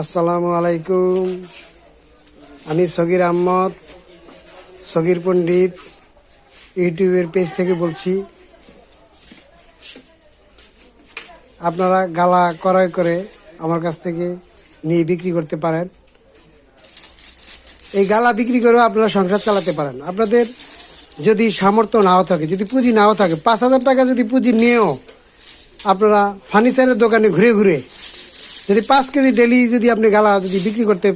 আসসালামু আলাইকুম। আমি সগির আহমদ, সগির পণ্ডিত ইউটিউবের পেজ থেকে বলছি, আপনারা গালা ক্রয় করে আমার কাছ থেকে নিয়ে বিক্রি করতে পারেন। এই গালা বিক্রি করেও আপনারা সংসার চালাতে পারেন। আপনাদের যদি সামর্থ্য নাও থাকে, যদি পুঁজি নাও থাকে, পাঁচ হাজার টাকা যদি পুঁজি নিয়েও আপনারা ফার্নিচারের দোকানে ঘুরে ঘুরে যদি পাঁচ কেজি ডেলি যদি আপনি গালা যদি বিক্রি করতে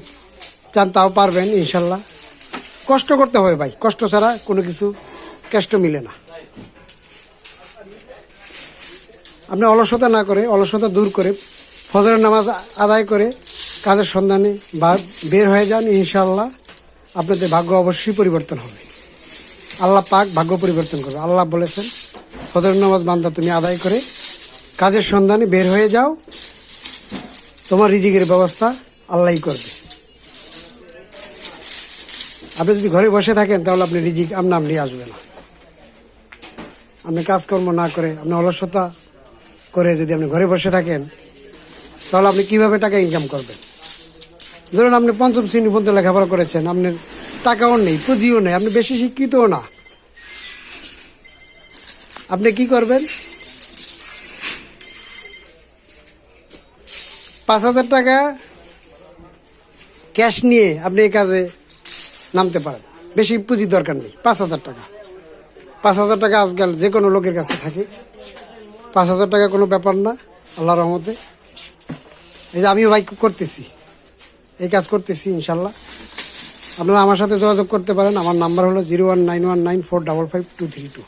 চান, তাও পারবেন ইনশাল্লাহ। কষ্ট করতে হবে ভাই, কষ্ট ছাড়া কোনো কিছু কষ্ট মিলে না। আপনি অলসতা না করে, অলসতা দূর করে, ফজরের নামাজ আদায় করে কাজের সন্ধানে বা বের হয়ে যান, ইনশাল্লাহ আপনাদের ভাগ্য অবশ্যই পরিবর্তন হবে। আল্লাহ পাক ভাগ্য পরিবর্তন করবে। আল্লাহ বলেছেন, ফজরের নামাজ বান্দা তুমি আদায় করে কাজের সন্ধানে বের হয়ে যাও। তোমার রিজিকের ব্যবস্থা আল্লাহই করবে। আপনি যদি ঘরে বসে থাকেন, তাহলে আপনি রিজিক আপনা আপনি আসবে না। আপনি কাজকর্ম না করে, আপনি অলসতা করে যদি আপনি ঘরে বসে থাকেন, তাহলে আপনি কীভাবে টাকা ইনকাম করবেন? ধরুন আপনি পঞ্চম শ্রেণি পর্যন্ত লেখাপড়া করেছেন, আপনার টাকাও নেই, পুঁজিও নেই, আপনি বেশি শিক্ষিতও না। আপনি কি করবেন? পাঁচ হাজার টাকা ক্যাশ নিয়ে আপনি এই কাজে নামতে পারেন। বেশি পুঁজির দরকার নেই। পাঁচ হাজার টাকা। পাঁচ হাজার টাকা আজকাল যে কোনো লোকের কাছে থাকে। পাঁচ হাজার টাকা কোনো ব্যাপার না আল্লাহ রহমতে। এই যে আমিও বাইক করতেছি। এই কাজ করতেছি, ইনশাল্লাহ। আপনারা আমার সাথে যোগাযোগ করতে পারেন। আমার নাম্বার হলো zero one nine one nine four double five two three two.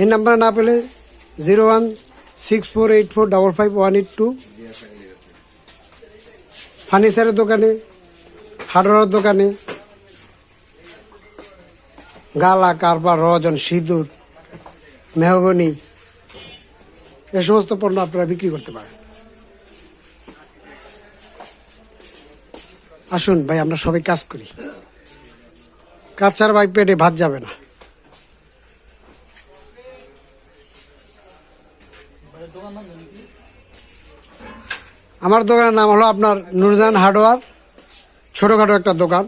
এই নাম্বারে না পেলে zero one six four eight four double five one eight two ফার্নিচারের দোকানে হার্ডওয়ার দোকানে। গালা, কারবার, রজন, সিঁদুর, মেহগনি, এ সমস্ত পণ্য আপনারা বিক্রি করতে পারেন। আসুন ভাই, আমরা সবাই কাজ করি। কাজ ভাই পেটে ভাত যাবে না। আমার দোকানের নাম হলো আপনার নুরজান হার্ডওয়ার ছোটখাটো একটা দোকান।